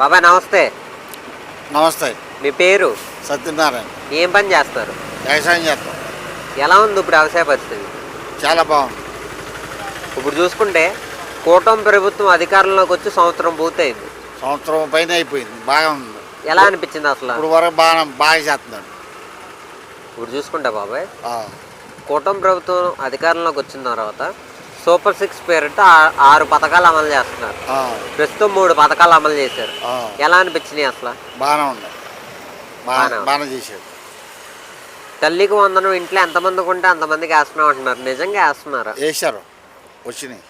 బాబాయ్ నమస్తే. నమస్తే. మీ పేరు? సత్యనారాయణ. ఏం పని చేస్తారు? వ్యవసాయం చేస్తాం. ఎలా ఉంది ఇప్పుడు వ్యవసాయ పరిస్థితి? చాలా బాగుంది. ఇప్పుడు చూసుకుంటే కూటమి ప్రభుత్వం అధికారంలోకి వచ్చి సంవత్సరం పూర్తయింది. సంవత్సరం పైన అయిపోయింది. బాగా ఉంది. ఎలా అనిపించింది అసలు? ఇప్పుడు వరకు బాగా బాగా చేస్తున్నాడు. ఇప్పుడు చూసుకుంటే బాబాయ్. కూటమి ప్రభుత్వం అధికారంలోకి వచ్చిన తర్వాత సూపర్ సిక్స్ పేరుతో ఆరు పథకాలు అమలు చేస్తున్నారు. ప్రస్తుతం మూడు పథకాలు అమలు చేశారు. ఎలా అనిపించినాయి అసలు? బాగానే చేశాడు తల్లికి వందనం ఇంట్లో ఎంతమందికి ఉంటే అంతమందికి వేస్తున్నాం అంటున్నారు. నిజంగా వేస్తున్నారా? వేశారు. వచ్చినాయి.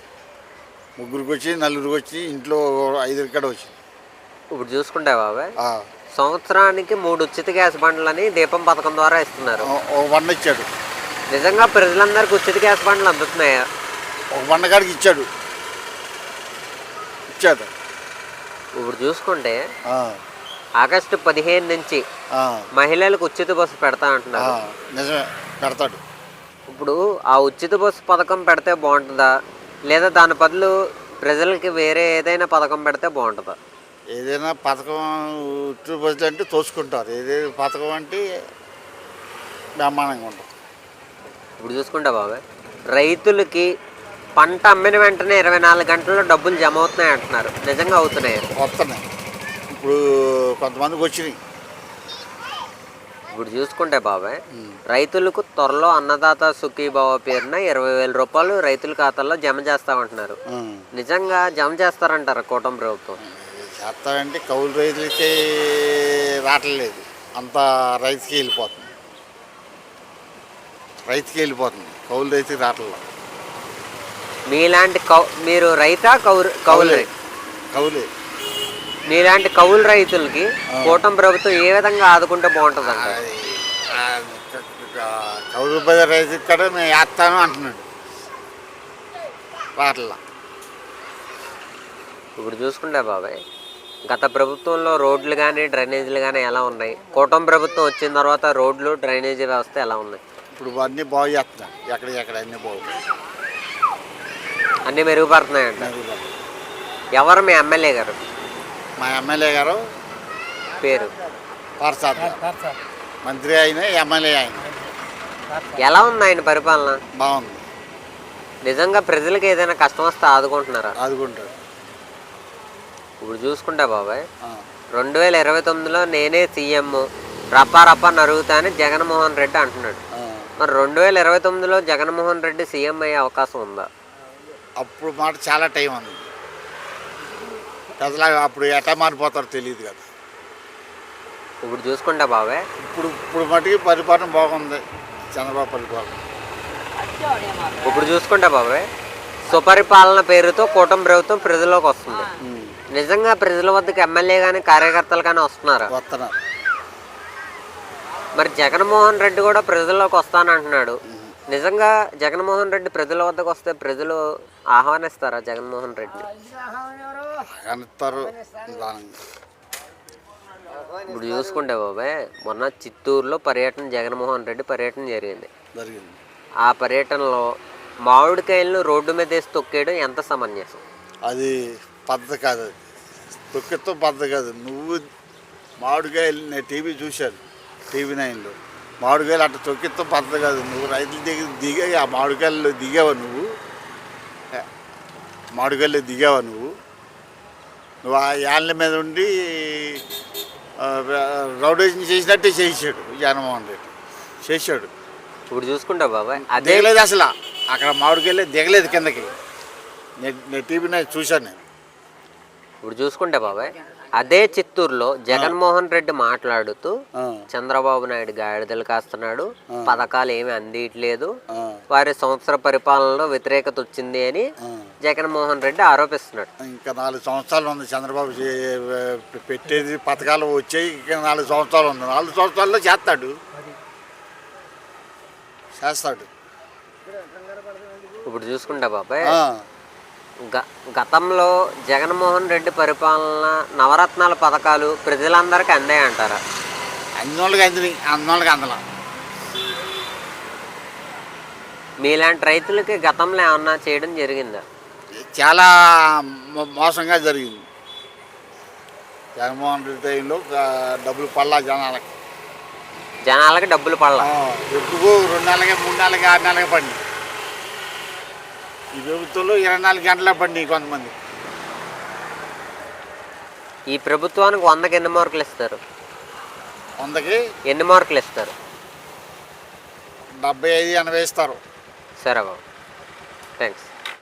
ముగ్గురికి వచ్చి నలుగురికి వచ్చి ఇంట్లో ఐదుగురికి కూడా వచ్చింది ఇప్పుడు చూసుకుంటే బాబాయ్. సంవత్సరానికి మూడు ఉచిత గ్యాస్ బండ్లని దీపం పథకం ద్వారా ఇస్తున్నారు. బండ ఇచ్చాడు. నిజంగా ప్రజలందరికీ ఉచిత గ్యాస్ బండ్లు అందుతున్నాయా? ఒక బండ కాడికి ఇచ్చాడు. ఇచ్చాడు. ఇప్పుడు చూసుకుంటే ఆగస్టు పదిహేను నుంచి మహిళలకు ఉచిత బస్సు పెడతా అంటున్నారు. నిజమే పెడతాడు. ఇప్పుడు ఆ ఉచిత బస్సు పథకం పెడితే బాగుంటుందా? లేదా దాని బదులు ప్రజలకి వేరే ఏదైనా పథకం పెడితే బాగుంటుందా? ఏదైనా పథకం ఉట్టు బస్సులు అంటే తోసుకుంటారు. ఏదైనా పథకం అంటే బ్రహ్మాండంగా ఉంటుంది. ఇప్పుడు చూసుకుంటే బాబాయ్ రైతులకి పంట అమ్మిన వెంటనే ఇరవై నాలుగు గంటల్లో డబ్బులు జమ అవుతున్నాయి అంటున్నారు. నిజంగా అవుతున్నాయి? వస్తున్నాయి ఇప్పుడు కొంతమందికి వచ్చినాయి. ఇప్పుడు చూసుకుంటే బాబాయ్ రైతులకు త్వరలో అన్నదాత సుఖీభావ పేరున ఇరవై వేల రూపాయలు రైతుల ఖాతాల్లో జమ చేస్తామంటున్నారు. నిజంగా జమ చేస్తారంటారు కూటమి ప్రభుత్వం? చేస్తారంటే కౌలు రైతులకే రావట్లేదు. అంత రైతుకి వెళ్ళిపోతుంది. రైతుకి వెళ్ళిపోతుంది. కౌలు రైతుకి రావట్లేదు. మీలాంటి కౌ మీరు రైతా కౌలు. కౌలు. కౌలే. మీలాంటి కౌలు రైతులకి కూటమి ప్రభుత్వం ఏ విధంగా ఆదుకుంటే బాగుంటుంది ఆ, కౌలు బజ రైతుకి కూడా నేను వేస్తాను అంటున్నాడు. రావట్లా ఇప్పుడు చూసుకుంటే బాబాయ్ గత ప్రభుత్వంలో రోడ్లు కానీ డ్రైనేజీలు కానీ ఎలా ఉన్నాయి? కూటమి ప్రభుత్వం వచ్చిన తర్వాత రోడ్లు డ్రైనేజీ వ్యవస్థ ఎలా ఉన్నాయి ఇప్పుడు అన్నీ బాగు చేస్తున్నాడు ఎక్కడ ఎక్కడ అన్నీ బాగు అన్నీ మెరుగుపడుతున్నాయంట. ఎవరు మీ ఎమ్మెల్యే గారు? మా ఎమ్మెల్యే గారు పేరు? పార్సాద్. మంత్రి అయిన ఎమ్మెల్యే ఆయన. ఎలా ఉంది ఆయన పరిపాలన? బాగుంది. నిజంగా ప్రజలకు ఏదైనా కష్టం వస్తే ఆదుకుంటున్నారా? ఆదుకుంటాడు ఇప్పుడు చూసుకుంటే బాబాయ్. రెండు వేల ఇరవై తొమ్మిదిలో నేనే సీఎం. రప్పా రప్పా నరుగుతా అని జగన్మోహన్ రెడ్డి అంటున్నాడు. మరి రెండు వేల ఇరవై తొమ్మిదిలో జగన్మోహన్ రెడ్డి సీఎం అయ్యే అవకాశం ఉందా? అప్పుడు మాట చాలా టైం ఉంది. ప్రజలు అప్పుడు ఎట్లా మారిపోతారో తెలియదు కదా. ఇప్పుడు చూసుకుంటే బాబాయ్ ఇప్పుడు ఇప్పుడు మటుకి పరిపాలన బాగుంది. చంద్రబాబు పరిపాలన. ఇప్పుడు చూసుకుంటే బాబాయ్ సుపరిపాలన పేరుతో కూటమి ప్రభుత్వం ప్రజల్లోకి వస్తుంది. నిజంగా ప్రజల వద్దకు ఎమ్మెల్యే కానీ కార్యకర్తలు కానీ వస్తున్నారా? వస్తున్నారు. మరి జగన్మోహన్ రెడ్డి కూడా ప్రజల్లోకి వస్తానంటున్నాడు. నిజంగా జగన్మోహన్ రెడ్డి ప్రజల వద్దకు వస్తే ప్రజలు ఆహ్వానిస్తారా జగన్మోహన్ నిదానంగా. ఇప్పుడు చూసుకుంటే బాబాయ్ మొన్న చిత్తూరులో పర్యటన జగన్మోహన్ రెడ్డి పర్యటన జరిగింది. జరిగింది. ఆ పర్యటనలో మామిడికాయలను రోడ్డు మీద వేసి తొక్కేయడం ఎంత సమంజసం? అది పద్ధతి కాదు. తొక్కితో పద్ధతి కాదు. నువ్వు మామిడికాయలు నేను టీవీ చూశాను టీవీ నైన్లో. మామిడికాయలు అట్లా తొక్కితో పద్ధతి కాదు. నువ్వు రైతుల దగ్గర దిగా ఆ మామిడికాయల్లో దిగావా నువ్వు? మామిడికాయల్లో దిగావా నువ్వు? నువ్వు ఆ యాళ్ళ మీద ఉండి రౌడేజన్ చేసినట్టే చేసాడు జగన్మోహన్ రెడ్డి. చేశాడు. ఇప్పుడు చూసుకుంటే బాబాయ్. అదే దిగలేదు అసలు. అక్కడ మామిడికాయలే దిగలేదు కిందకి. నేను నేను టీవీ నైన్ చూశాను నేను. ఇప్పుడు చూసుకుంటే బాబాయ్ అదే చిత్తూరులో జగన్మోహన్ రెడ్డి మాట్లాడుతూ చంద్రబాబు నాయుడు గాడిదలు కాస్తున్నాడు పథకాలు ఏమీ అందియట్లేదు వారి సంవత్సర పరిపాలనలో వ్యతిరేకత వచ్చింది అని. జగన్మోహన్ రెడ్డి ఆరోపిస్తున్నాడు. ఇంకా నాలుగు సంవత్సరాలు ఉంది చంద్రబాబు పెట్టేది పథకాలు వచ్చాయి ఇంకా నాలుగు సంవత్సరాలు ఉంది. నాలుగు సంవత్సరాల్లో చేస్తాడు. చేస్తాడు. ఇప్పుడు చూసుకుంటే బాబాయ్ గ గతంలో జగన్మోహన్ రెడ్డి పరిపాలన నవరత్నాల పథకాలు ప్రజలందరికీ అందాయి అంటారా అన్నోళ్ళకి అన్నోళ్ళకి అందల. మీలాంటి రైతులకి గతంలో ఏమన్నా చేయడం జరిగిందా? చాలా మోసంగా జరిగింది. జగన్మోహన్ రెడ్డి టైంలో డబ్బులు పడలా జనాలకి. జనాలకి డబ్బులు పడలా. ఎప్పుడో రెండు నెలలకి మూడు నెలలకి ఆరు నెలలకి పడి ఈ ప్రభుత్వంలో ఇరవై నాలుగు గంటలే పడినాయి కొంతమంది. ఈ ప్రభుత్వానికి వందకి ఎన్ని మార్కులు ఇస్తారు? వందకి? ఎన్ని మార్కులు ఇస్తారు? డెబ్బై ఐదు ఎనభై ఇస్తారు. సరే బాబు. థ్యాంక్స్